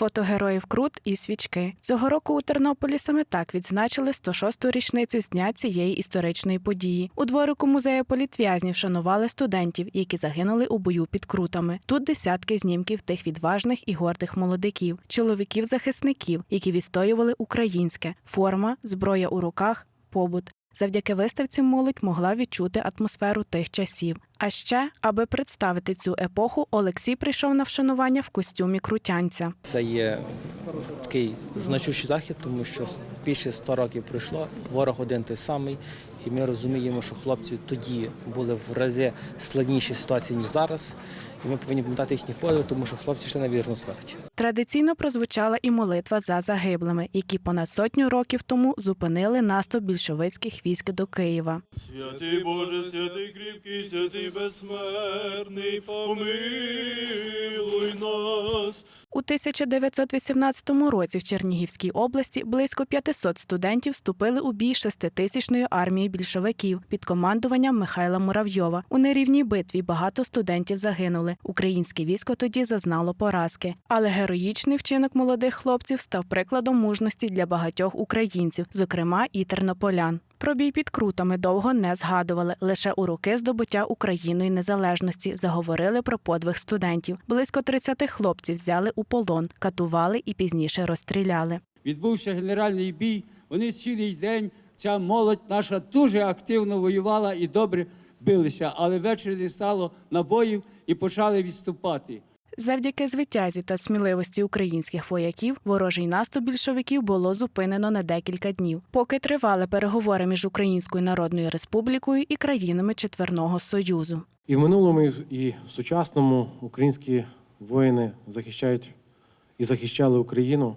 фото героїв Крут і свічки. Цього року у Тернополі саме так відзначили 106-ту річницю з дня цієї історичної події. У дворику музею політв'язнів шанували студентів, які загинули у бою під крутами. Тут десятки знімків тих відважних і гордих молодиків, чоловіків-захисників, які відстоювали українське форма, зброя у руках, побут. Завдяки виставці молодь могла відчути атмосферу тих часів. А ще, аби представити цю епоху, Олексій прийшов на вшанування в костюмі крутянця. Це є такий значущий захід, тому що більше 100 років пройшло, ворог один той самий, і ми розуміємо, що хлопці тоді були в рази складніші ситуації, ніж зараз. І ми повинні пам'ятати їхніх подвиг, тому що хлопці йшли на вірну смерть. Традиційно прозвучала і молитва за загиблими, які понад сотню років тому зупинили наступ більшовицьких військ до Києва. Святий Боже, святий кріпкий, святий безсмертний, помилуй нас. У 1918 році в Чернігівській області близько 500 студентів вступили у бій шеститисячної армії більшовиків під командуванням Михайла Муравйова. У нерівній битві багато студентів загинули. Українське військо тоді зазнало поразки. Але героїчний вчинок молодих хлопців став прикладом мужності для багатьох українців, зокрема і тернополян. Про бій під крутами довго не згадували. Лише у роки здобуття Україною незалежності заговорили про подвиг студентів. Близько 30 хлопців взяли у полон, катували і пізніше розстріляли. Відбувся генеральний бій. Вони цілий день, ця молодь наша дуже активно воювала і добре билися, але ввечері стало набоїв і почали відступати. Завдяки звитязі та сміливості українських вояків ворожий наступ більшовиків було зупинено на декілька днів, поки тривали переговори між Українською Народною Республікою і країнами Четверного Союзу. І в минулому, і в сучасному українські воїни захищають і захищали Україну,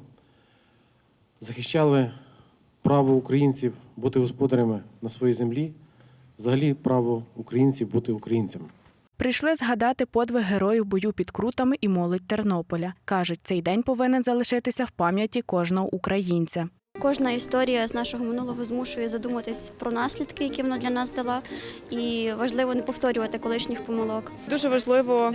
захищали право українців бути господарями на своїй землі, взагалі право українців бути українцями. Прийшли згадати подвиг героїв бою під крутами і молодь Тернополя. кажуть, цей день повинен залишитися в пам'яті кожного українця. Кожна історія з нашого минулого змушує задуматись про наслідки, які вона для нас дала, і важливо не повторювати колишніх помилок. Дуже важливо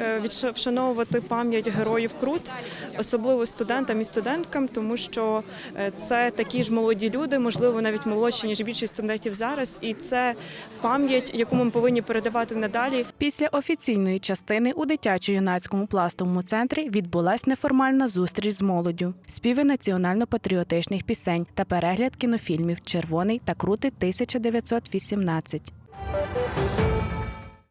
е, вшановувати пам'ять героїв Крут, особливо студентам і студенткам, тому що е, це такі ж молоді люди, можливо, навіть молодші ніж більшість студентів зараз. І це пам'ять, яку ми повинні передавати надалі. Після офіційної частини у дитячо-юнацькому пластовому центрі відбулась неформальна зустріч з молоддю, співи національно-патріотичних пісень та перегляд кінофільмів Червоний та крути 1918.